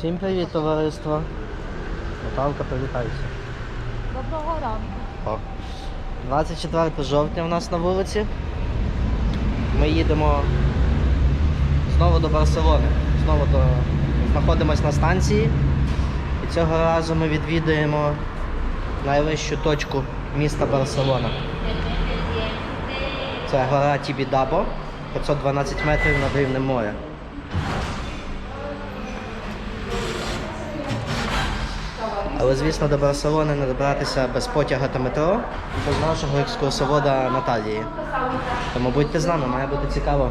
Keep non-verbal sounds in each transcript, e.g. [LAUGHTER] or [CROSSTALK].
Всім привіт, товариство. Наталка, привітайся. Доброго ранку. О. 24 жовтня у нас на вулиці. Ми їдемо знову до Барселони. Знову до... знаходимось на станції. І цього разу ми відвідуємо найвищу точку міста Барселона. Це гора Тібідабо, 512 метрів над рівнем моря. Але, звісно, до Барселони не добратися без потяга та метро, без нашого екскурсовода Наталії. Тому будьте з нами, має бути цікаво.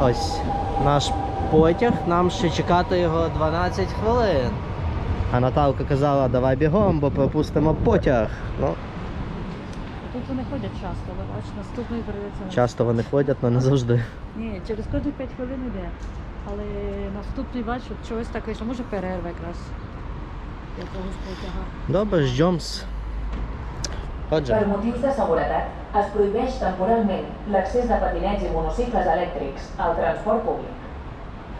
Ось наш потяг, нам ще чекати його 12 хвилин. А Наталка казала, давай бігом, бо пропустимо потяг. Ну, Тут вони ходять часто, але бач, наступний прийдеться. часто вони ходять, але не завжди. Ні, через кожні 5 хвилин йде. Але наступний бач, от чогось так вийшло. Може перерва якраз якогось потяга. Добре, ждемс. Per motius de seguretat, es prohibeix temporalment l'accés de patinets i monocicles elèctrics al transport públic.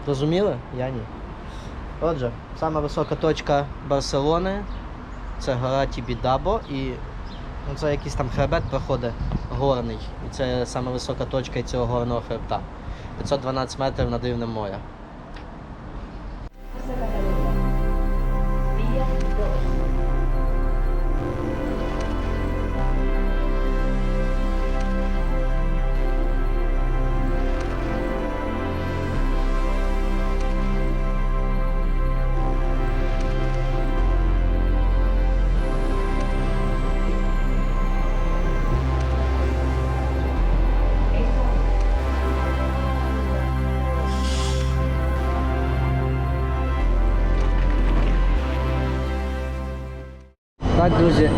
Розуміли? Я ні. Отже, сама висока точка Барселони це гора Тібідабо і ну, це якийсь там хребет проходить горний. І це саме висока точка цього горного хребта. 512 метрів на дивне моря. Так, друзі,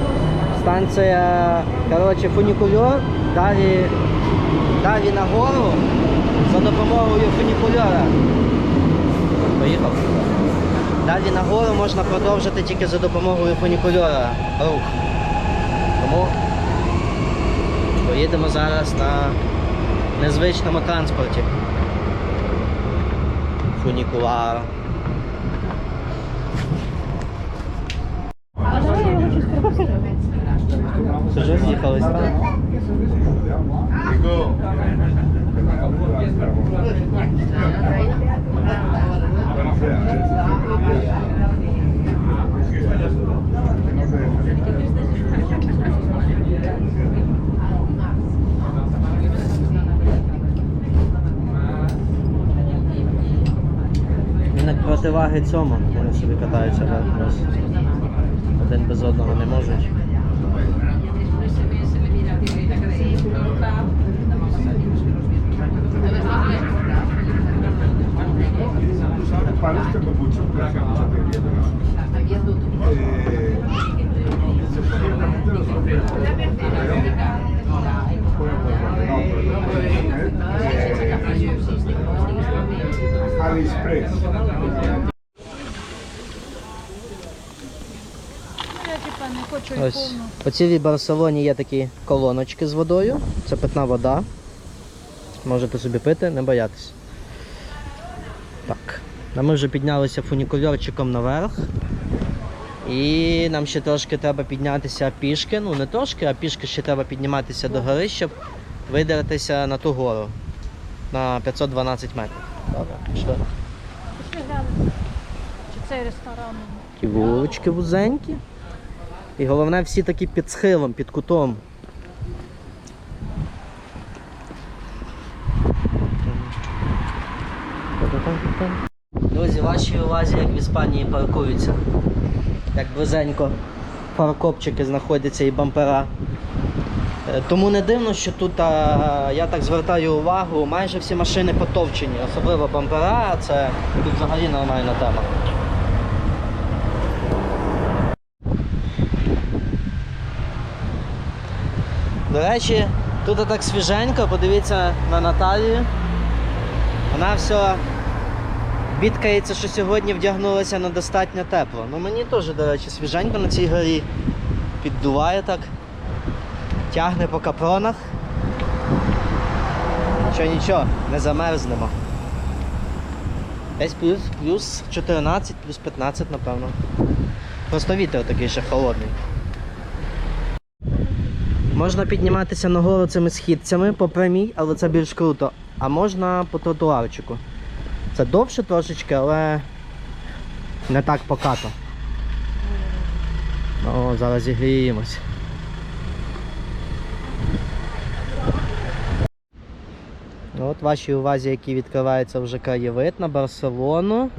станція коротше, фунікульор, далі, далі нагору за допомогою фунікульора. Поїхав. Далі нагору можна продовжити тільки за допомогою фунікульора рух. Тому поїдемо зараз на незвичному транспорті. Фунікулар. А давай я його щось пропустимо. Це вже з'їхались, так? Він як противаги цьому, вони собі катаються вниз. Один без одного не можуть. Mucho, gracias, mucho los hombres AliExpress. Ось по цілій Барселоні є такі колоночки з водою. Це питна вода. Можете собі пити, не боятися. А ми вже піднялися фунікульорчиком наверх. І нам ще трошки треба піднятися пішки. Ну не трошки, а пішки ще треба підніматися до гори, щоб видертися на ту гору. На 512 метрів. Добре, пішли. Пішли глянемо. Чи цей ресторан? Такі вулички вузенькі. І головне, всі такі під схилом, під кутом. Вашій увазі, як в Іспанії паркуються. Як близенько фаркопчики знаходяться і бампера. Е, Тому не дивно, що тут, а, я так звертаю увагу, майже всі машини потовчені, особливо бампера, це тут взагалі нормальна тема. До речі, тут так свіженько, подивіться на Наталію. Вона все бідкається, що сьогодні вдягнулася на достатньо тепло. Ну мені теж, до речі, свіженько на цій горі. Піддуває так, тягне по капронах. Що нічого, не замерзнемо. Десь плюс, плюс 14, плюс 15, напевно. Просто вітер такий ще холодний. Можна підніматися нагору цими східцями по прямій, але це більш круто. А можна по тротуарчику. Це довше трошечки, але не так покато. О, зараз зігріємось. От вашій увазі, який відкривається вже краєвид на Барселону.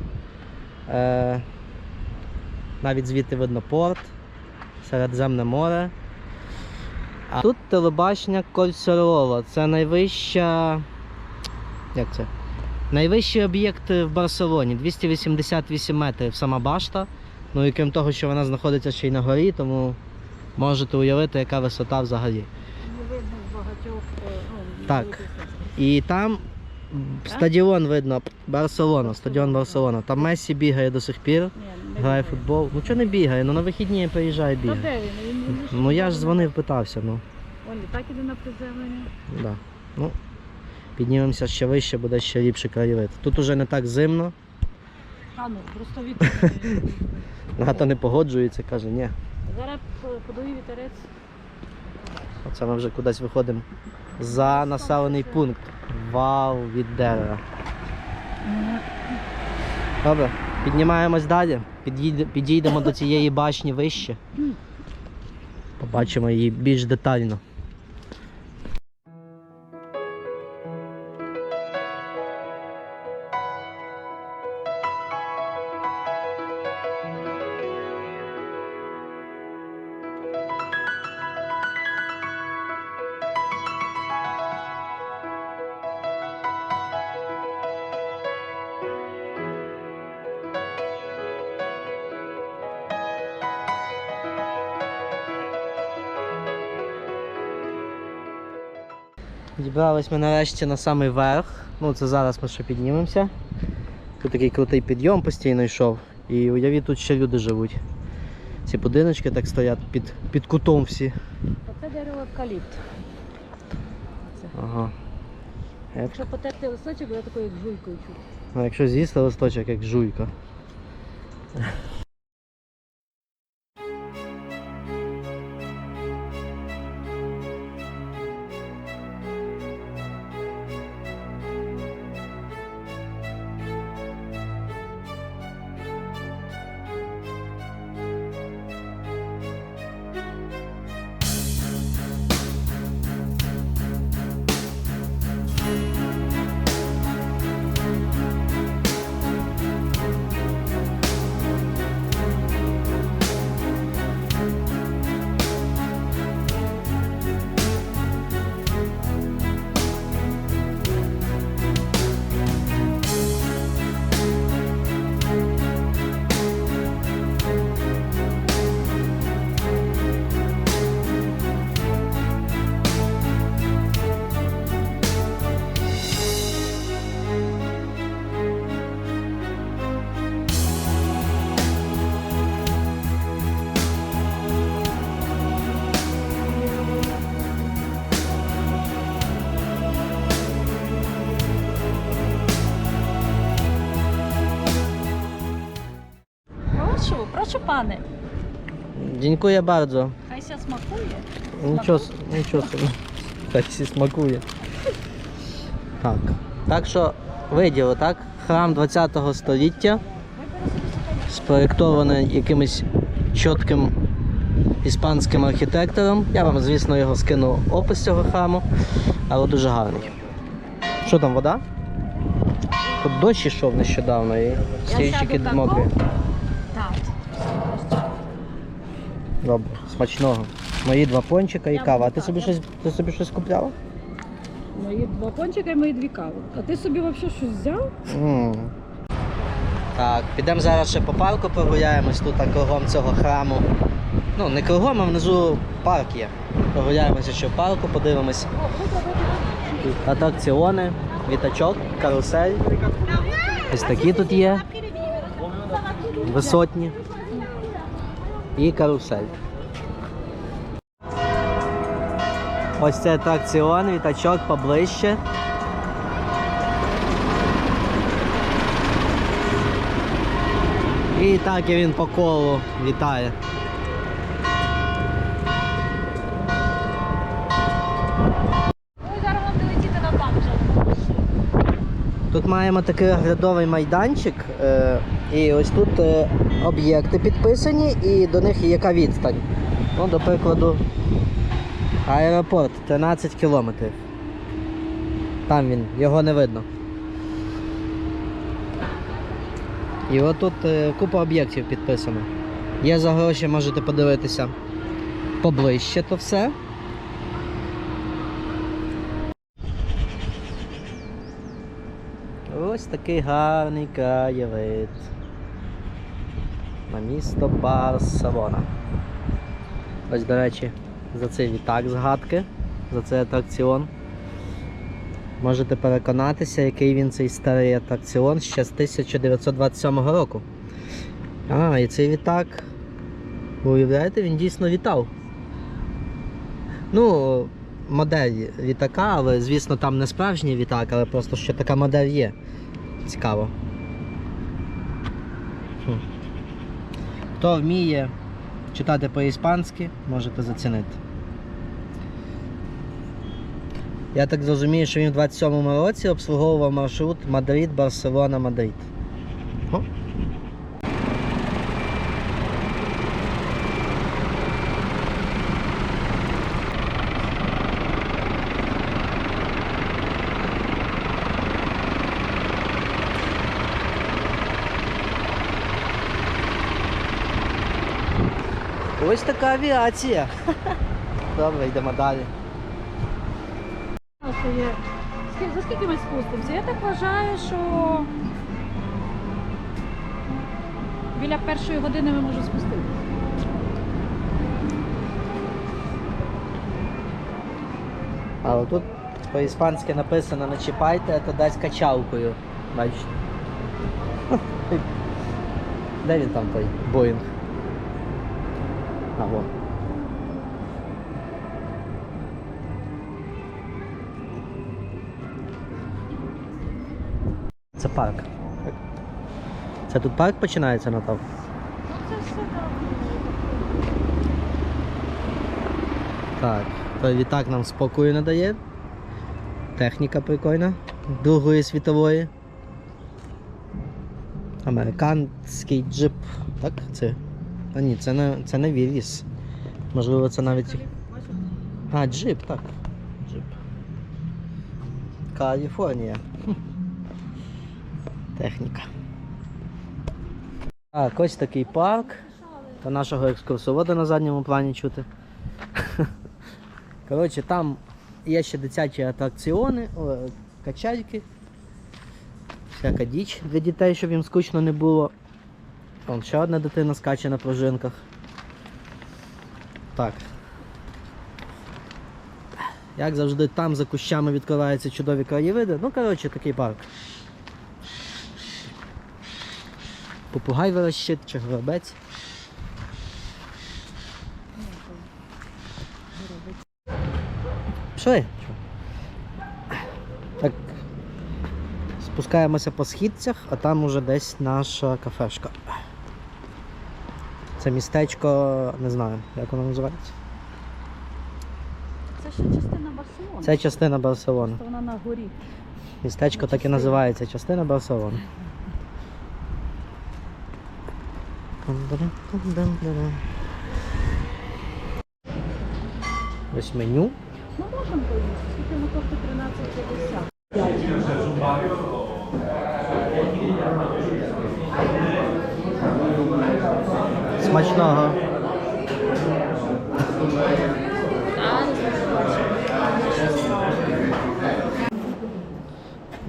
Е, навіть звідти видно порт, Середземне море. А тут телебачення Кольцероло. Це найвища. Як це? Найвищий об'єкт в Барселоні 288 метрів сама башта. Ну і крім того, що вона знаходиться ще й на горі, тому можете уявити, яка висота взагалі. Не видно багатьох. е, ну, Так. І там стадіон видно, Барселона, стадіон Барселона. Там Месі бігає до сих пір, грає футбол. Ну чого не бігає? Ну на вихідні приїжджає Та бігає. де він? Він, він Ну я ж дзвонив, питався, ну. Он так іде на приземлення. Да. Ну, піднімемося ще вище, буде ще ліпший краєвид. Тут уже не так зимно, А ну, просто вітер. Гата не погоджується, каже, ні. Зараз по- подує вітерець. Оце ми вже кудись виходимо за населений пункт. Вау, від дерева. Добре, піднімаємось далі. Підійдемо до цієї башні вище. Побачимо її більш детально. Дібрались ми нарешті на самий верх. Ну це зараз ми ще піднімемося. Тут такий крутий підйом постійно йшов. І уявіть, тут ще люди живуть. Ці будиночки так стоять під, під кутом всі. Оце дерево евкаліпт. Ага. Як, Якщо потерти листочок, буде такою як жуйкою чути. ну, якщо з'їсти листочок, як жуйка. Dziękuję bardzo. Хай ся смакує. Нічого, нічого собі. Так всі смакує. Так. Так що виділи, так? Храм 20 століття. Спроєктований якимось чітким іспанським архітектором. Я вам, звісно, його скину опис цього храму, але дуже гарний. Що там, вода? Тут дощ ішов нещодавно і стільчики мокрі. Добре, смачного. Мої два пончика і Я кава. А ти собі щось, ти собі щось купляла? Мої два пончика і мої дві кави. А ти собі взагалі щось взяв? М. Так, підемо зараз ще по парку прогуляємось тут а кругом цього храму. Ну, не кругом, а внизу парк є. Прогуляємося ще в парку, подивимось. Атракціони, вітачок, карусель. Ось такі тут є. Висотні. І карусель. Ось це атракціон, вітачок поближче. І так і він по колу вітає. Ну. Тут маємо такий оглядовий майданчик, е, і ось тут е, об'єкти підписані, і до них яка відстань. Ну, до прикладу, аеропорт 13 кілометрів. Там він, його не видно. І отут е, купа об'єктів підписано. Є за гроші, можете подивитися поближче то все. Ось такий гарний краєвид. На місто Барселона. Ось, до речі, за цей літак згадки, за цей атракціон. Можете переконатися, який він цей старий атракціон ще з 1927 року. А, і цей літак. Ви уявляєте, він дійсно літав. Ну, модель літака, але звісно там не справжній літак, але просто що така модель є. Цікаво. Хто вміє читати по-іспанськи, можете зацінити. Я так зрозумію, що він в 27-му році обслуговував маршрут Мадрид, Барселона, Мадрид. Така авіація. [LAUGHS] Добре, йдемо далі. За скільки ми спустимося? Я так вважаю, що біля першої години ми можемо спуститися. Але тут по-іспанськи написано не чіпайте, а то дасть качалкою. Бачите? [LAUGHS] Де він там той Боїнг? А. Це парк. Це тут парк починається Натал? Ну так. Так, той літак нам спокою не дає. Техніка прикольна. Другої світової. Американський джип. Так? Це. А ні, це не, це не Вілліс. Можливо, це навіть. А, джип, так. Джип. Каліфорнія. Хм. [LAUGHS] Техніка. Так, ось такий парк. Та нашого екскурсовода на задньому плані чути. [LAUGHS] Коротше, там є ще дитячі атракціони, качальки. Всяка діч для дітей, щоб їм скучно не було. Вон ще одна дитина скаче на пружинках. Так. Як завжди, там за кущами відкриваються чудові краєвиди. Ну, коротше, такий парк. Попугай верещить чи горобець. Пішли. Так. Спускаємося по східцях, а там уже десь наша кафешка. Це містечко, не знаю, як воно називається. Це ще частина Барселони. Це частина Барселони. Просто вона на горі. Містечко так і називається частина Барселони. Ось меню. Ну можемо поїсти. Скільки воно коштує 13,50. Смачного.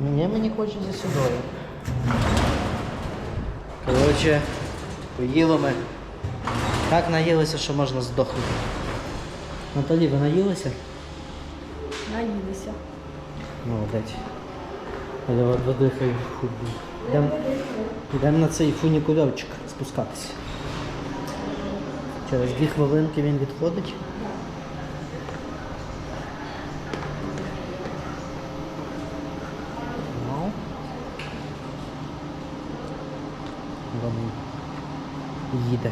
Мені мені хочеться сюди. Коротше, поїли ми. Так наїлися, що можна здохнути. Наталі, ви наїлися? Наїлися. Молодець. Я. Йдемо на цей фунікульорчик спускатися. Через дві хвилинки він відходить. Ну. Вони їде.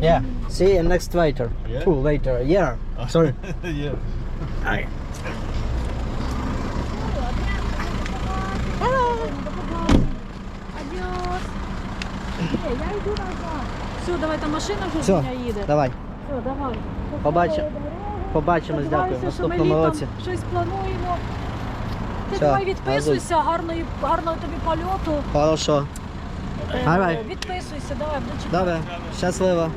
[LAUGHS] Yeah. See you next later. Yeah? Фу, later. Yeah. Sorry. [LAUGHS] yeah. Адіос. Ні, я йду назад. Все, давай, там машина вже Все, в мене їде. давай. Все, давай. Побачимо. Побачимось, дякую. В Сподіваюся, що ми наступному літом році. щось плануємо. Ти Все, давай відписуйся, гарної, гарного тобі польоту. Хорошо. Е, Давай. Відписуйся, давай, буду чекати. Добре. Щасливо.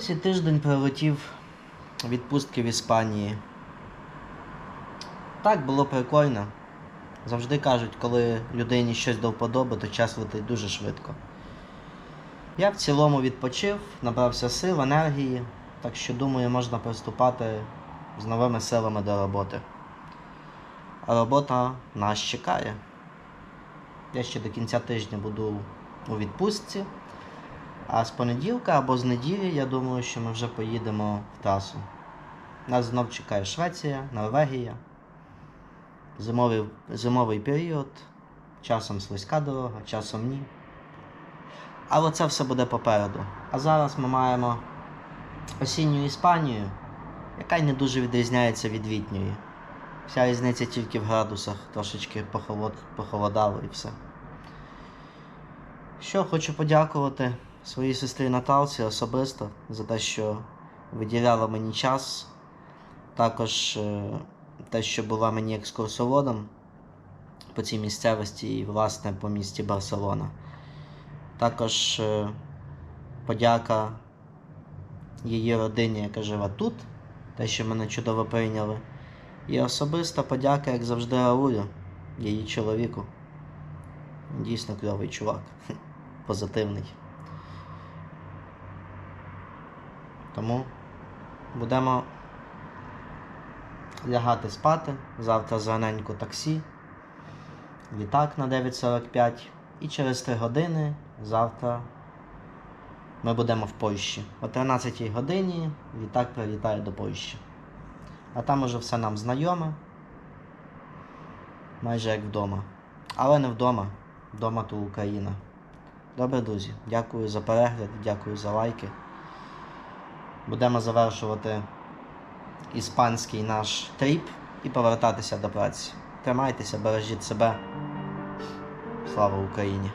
Ось і тиждень прилетів відпустки в Іспанії. Так було прикольно. Завжди кажуть, коли людині щось до вподоби, то час летить дуже швидко. Я в цілому відпочив, набрався сил, енергії, так що думаю, можна приступати з новими силами до роботи. А робота нас чекає. Я ще до кінця тижня буду у відпустці. А з понеділка або з неділі, я думаю, що ми вже поїдемо в трасу. Нас знов чекає Швеція, Норвегія. Зимовий, зимовий період. Часом слизька дорога, часом ні. Але це все буде попереду. А зараз ми маємо осінню Іспанію, яка й не дуже відрізняється від літньої. Вся різниця тільки в градусах, трошечки похолод, похолодало і все. Що хочу подякувати своїй сестрі Наталці особисто за те, що виділяла мені час. Також е, те, що була мені екскурсоводом по цій місцевості і, власне, по місті Барселона. Також е, подяка її родині, яка живе тут, те, що мене чудово прийняли. І особиста подяка, як завжди, Раулю, її чоловіку. Дійсно кльовий чувак. [LAUGHS] Позитивний. Тому будемо лягати спати. Завтра зраненько таксі. Літак на 9.45. І через 3 години завтра ми будемо в Польщі. О 13 годині літак прилітає до Польщі. А там уже все нам знайоме. Майже як вдома. Але не вдома. Вдома то Україна. Добре, друзі. Дякую за перегляд, дякую за лайки. Будемо завершувати іспанський наш тріп і повертатися до праці. Тримайтеся, бережіть себе. Слава Україні!